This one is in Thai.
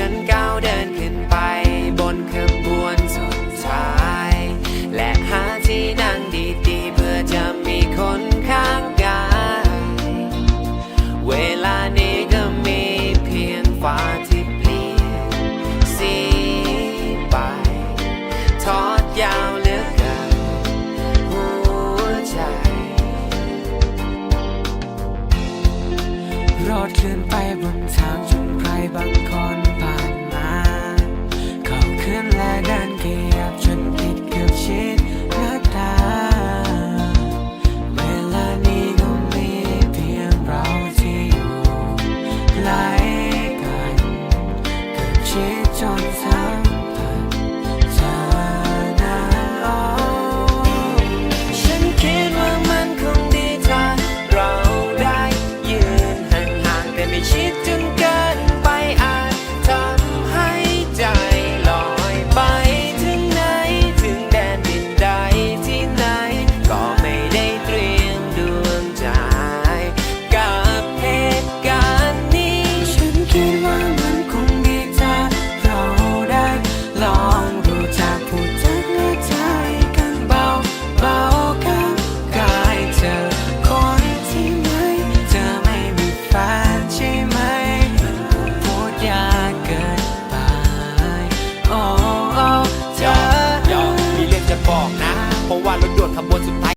ฉันก้าวเดินขึ้นไป บนขบวนสุดท้าย และหาที่นั่งดีๆ เพื่อจะมีคนข้างกาย เวลานี้ก็มีเพียงฟ้าที่เปลี่ยนสีไปทอดยาวเหลือเกินหัวใจรอดเคลื่อนไปบนทาง duyên đàn kỳ chân ขบวนสุดท้าย